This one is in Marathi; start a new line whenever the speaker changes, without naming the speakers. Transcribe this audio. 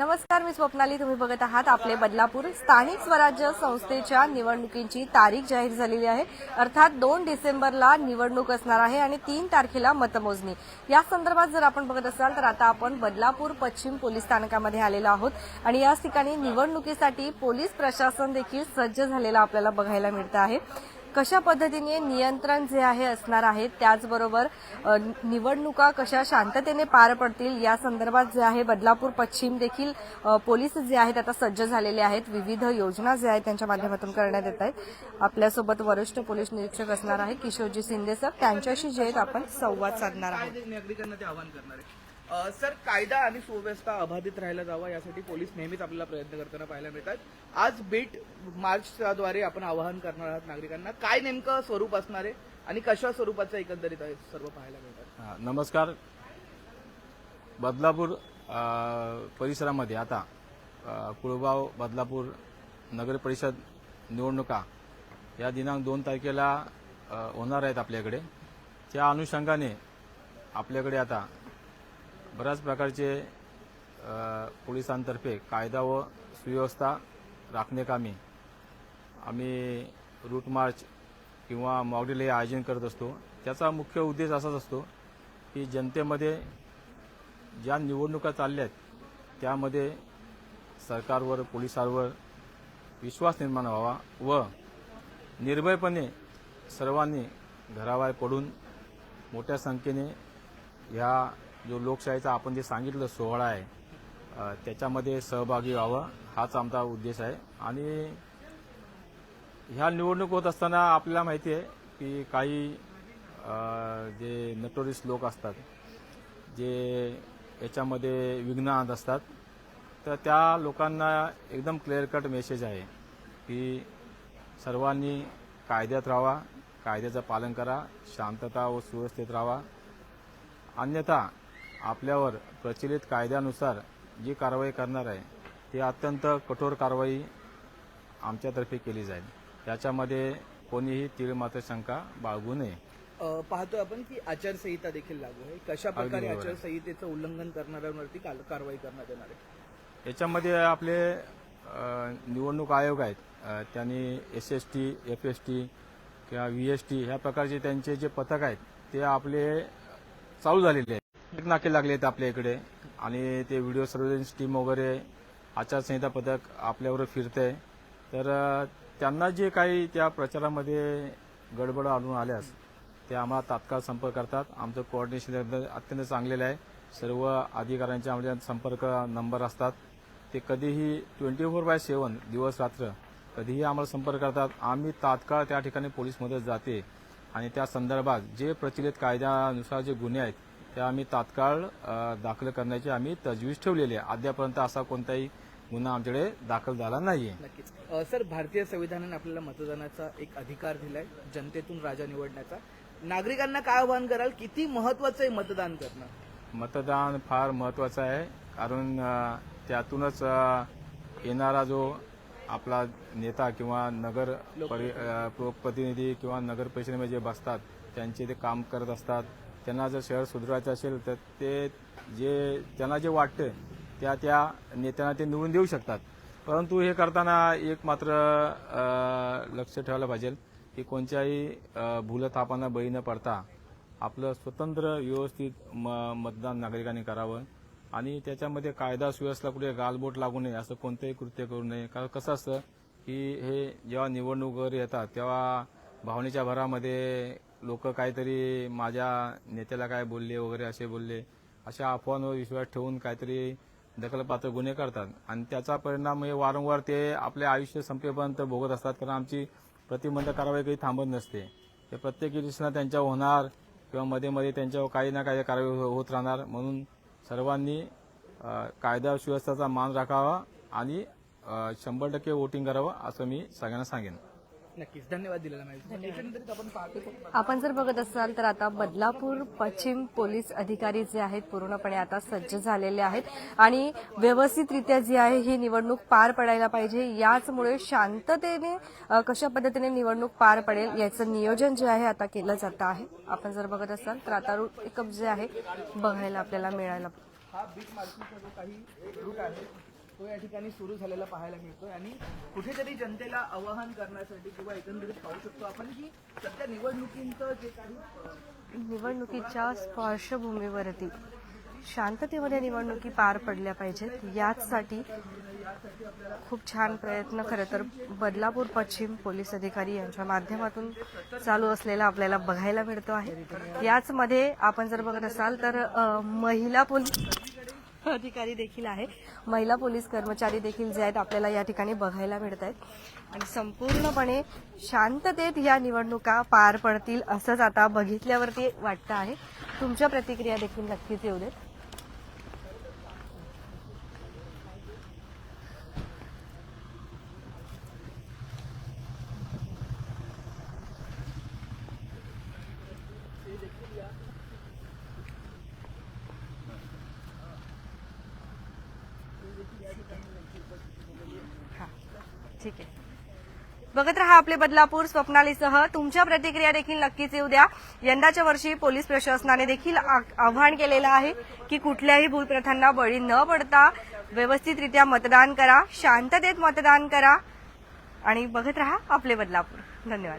नमस्कार मी स्वप्नाली. तुम्ही बघत आहात आपले बदलापूर. स्थानिक स्वराज्य संस्थेच्या निवडणुकीची तारीख जाहीर झालेली आहे. अर्थात दोन डिसेंबरला निवडणूक असणार आहे आणि तीन तारखेला मतमोजणी. या संदर्भात जर आपण बघत असाल तर आता आपण बदलापूर पश्चिम पोलीस स्थानकामध्ये आलेलो आहोत. आणि याच ठिकाणी निवडणुकीसाठी पोलीस प्रशासन देखील सज्ज झालेलं आपल्याला बघायला मिळतं आहे. कशा पद्धतीने नियंत्रण जे आहे असणार आहे त्याचबरोबर निवडणुका कशा शांततेने पार पडतील या संदर्भात जे आहे बदलापूर पश्चिम देखील पोलीस जे आहेत आता सज्ज झालेले आहेत. विविध योजना जे आहेत त्यांच्या माध्यमातून करण्यात येत आहेत. आपल्यासोबत वरिष्ठ पोलीस निरीक्षक असणार आहे किशोरजी शिंदे सर. त्यांच्याशी जे आहेत आपण संवाद साधणार आहोत.
सर कायदा आणि सुव्यवस्था अबाधित राहायला जावा यासाठी पोलीस नेहमीच आपल्याला प्रयत्न करताना पाहायला मिळतात. आज बीट मार्चद्वारे आपण आवाहन करणार आहात नागरिकांना काय नेमकं स्वरूप असणार आहे आणि कशा स्वरूपाचं एकंदरीत आहे सर्व पाहायला मिळतात.
नमस्कार. बदलापूर परिसरामध्ये आता कुळबाव कुळगाव बदलापूर नगर परिषद निवडणुका या दिनांक दोन तारखेला होणार आहेत आपल्याकडे. त्या अनुषंगाने आपल्याकडे आता बऱ्याच प्रकारचे पोलिसांतर्फे कायदा व सुव्यवस्था राखण्याकामी आम्ही रूट मार्च किंवा मॉकड्रिल हे आयोजन करत असतो. त्याचा मुख्य उद्देश असाच असतो की जनतेमध्ये ज्या निवडणुका चालल्या आहेत त्यामध्ये सरकारवर पोलिसांवर विश्वास निर्माण व्हावा व निर्भयपणे सर्वांनी घराबाहेर पडून मोठ्या संख्येने ह्या जो लोकशाहीचा आपण जे सांगितलं सोहळा आहे त्याच्यामध्ये सहभागी व्हावं हाच आमचा उद्देश आहे. आणि ह्या निवडणूक होत असताना आपल्याला माहिती आहे की काही जे नटोरिस लोक असतात जे याच्यामध्ये विघ्न आणत असतात तर त्या लोकांना एकदम क्लिअर कट मेसेज आहे की सर्वांनी कायद्यात राहा कायद्याचं पालन करा शांतता व सुव्यवस्थेत राहा अन्यथा आपल्यावर प्रचलित कायद्यानुसार जी कारवाई करणार आहे ती अत्यंत कठोर कारवाई आमच्यातर्फे केली जाईल. त्याच्यामध्ये कोणीही तीळ मात्र शंका बाळगू नये.
पाहतोय आपण की आचारसंहिता देखील लागू आहे. कशा प्रकारे. आचारसंहितेचं उल्लंघन करणाऱ्यांवरती कारवाई करण्यात येणार आहे?
याच्यामध्ये आपले निवडणूक आयोग आहेत. त्यांनी S S T F S T किंवा व्ही एस टी ह्या प्रकारचे त्यांचे जे पथक आहेत ते आपले चालू झालेले आहेत. नाके लागले आहेत आपल्या इकडे. आणि ते व्हिडिओ सर्व्हिलन्स टीम वगैरे आचारसंहिता पथक आपल्यावर फिरते तर त्यांना जे काही त्या प्रचारामध्ये गडबड आढळून आल्यास ते आम्हाला तात्काळ संपर्क करतात. आमचं कोऑर्डिनेशन अत्यंत चांगलेलं आहे. सर्व अधिकाऱ्यांच्या आमच्या संपर्क नंबर असतात. ते कधीही ट्वेंटी फोर बाय सेवन दिवस रात्र कधीही आम्हाला संपर्क करतात. आम्ही तात्काळ त्या ठिकाणी पोलीस मदत जाते. आणि त्या संदर्भात जे प्रचलित कायद्यानुसार जे गुन्हे आहेत ते आम्ही तात्काळ दाखल करण्याची आम्ही तजवीज ठेवलेली आहे. अद्यापर्यंत असा कोणताही गुन्हा आमच्याकडे दाखल झाला नाहीये.
नक्कीच. सर भारतीय संविधानाने आपल्याला मतदानाचा एक अधिकार दिलाय जनतेतून राजा निवडण्याचा. नागरिकांना काय आवाहन कराल? किती महत्वाचं आहे मतदान करणं?
मतदान फार महत्वाचं आहे कारण त्यातूनच येणारा जो आपला नेता किंवा नगर परि- अ, प्र- प्रतिनिधी किंवा नगर परिषदेमध्ये जे बसतात त्यांचे ते काम करत असतात. त्यांना जर शहर सुधारायचं असेल तर ते जे त्यांना जे वाटतं त्या त्या नेत्यांना ते निवडून देऊ शकतात. परंतु हे करताना एक मात्र लक्ष ठेवायला पाहिजे की कोणत्याही भूलथापांना बळी न पडता आपलं स्वतंत्र व्यवस्थित म- मतदान नागरिकांनी करावं आणि त्याच्यामध्ये कायदा सुव्यवस्था कुठे गालबोट लागू नये असं कोणतंही कृत्य करू नये. कारण कसं असतं की हे जेव्हा निवडणूक वगैरे येतात तेव्हा भावनेच्या भरामध्ये लोक काहीतरी माझ्या नेत्याला काय बोलले वगैरे असे बोलले अशा अफवांवर विश्वास ठेवून काहीतरी दखलपात्र गुन्हे करतात. आणि त्याचा परिणाम हे वारंवार ते आपले आयुष्य संपेपर्यंत भोगत असतात. कारण आमची प्रतिबंध कारवाई काही थांबत नसते. ते प्रत्येक दिवसांना त्यांच्यावर होणार किंवा मध्ये मध्ये त्यांच्यावर काही ना काही कारवाई हो-, होत राहणार. म्हणून सर्वांनी कायदा सुव्यवस्थेचा मान राखावा आणि शंभर टक्के वोटिंग करावं असं मी सगळ्यांना सांगेन.
नक्कीच. धन्यवाद दिलेला माहिती एकंदरीत आपण पाहतो
आपण जर बघत असाल तर आता बदलापूर पश्चिम पोलीस अधिकारी जे आहेत पूर्णपणे आता सज्ज झालेले आहेत आणि व्यवस्थितरित्या जी आहे ही निवडणूक पार पडायला पाहिजे. याचमुळे शांततेने कशा पद्धतीने निवडणूक पार पडेल याचं नियोजन जे आहे आता केलं जातं आहे. आपण जर बघत असाल तर आता रूट पिकअप जे आहे बघायला आपल्याला मिळायला
हा जो काही रूट आहे तो या ठिकाणी सुरू झालेला पाहायला मिळतोय आणि कुठेतरी जनतेला आवाहन करण्यासाठी किंवा एकंदरीत पाहू शकतो आपण की सध्या निवडणुकींचं जे काही
निवडणुकीच्या पार्श्वभूमीवरती शांततेमध्ये निवडणुकी पार पडल्या पाहिजेत. याचसाठी खूप छान प्रयत्न खरं तर बदलापूर पश्चिम पोलीस अधिकारी यांच्या माध्यमातून चालू असलेला आपल्याला बघायला मिळतो आहे. याचमध्ये आपण जर बघत असाल तर महिला पोलीस अधिकारी देखील आहे. महिला पोलीस कर्मचारी देखील जे आहेत आपल्याला या ठिकाणी बघायला मिळत आहेत आणि संपूर्णपणे शांततेत या निवडणुका पार पडतील असंच आता बघितल्यावरती वाटतं आहे. तुमच्या प्रतिक्रिया देखील नक्कीच येऊ देत. ठीक आहे. बघत रहा आपले बदलापूर स्वप्नालीसह. तुमच्या प्रतिक्रिया देखील नक्कीच येऊ द्या. यंदाच्या वर्षी पोलीस प्रशासनाने देखील आव्हान आवाहन केलेलं आहे की कुठल्याही भूलप्रथांना बळी न पडता व्यवस्थितरित्या मतदान करा शांततेत मतदान करा. आणि बघत रहा आपले बदलापूर. धन्यवाद.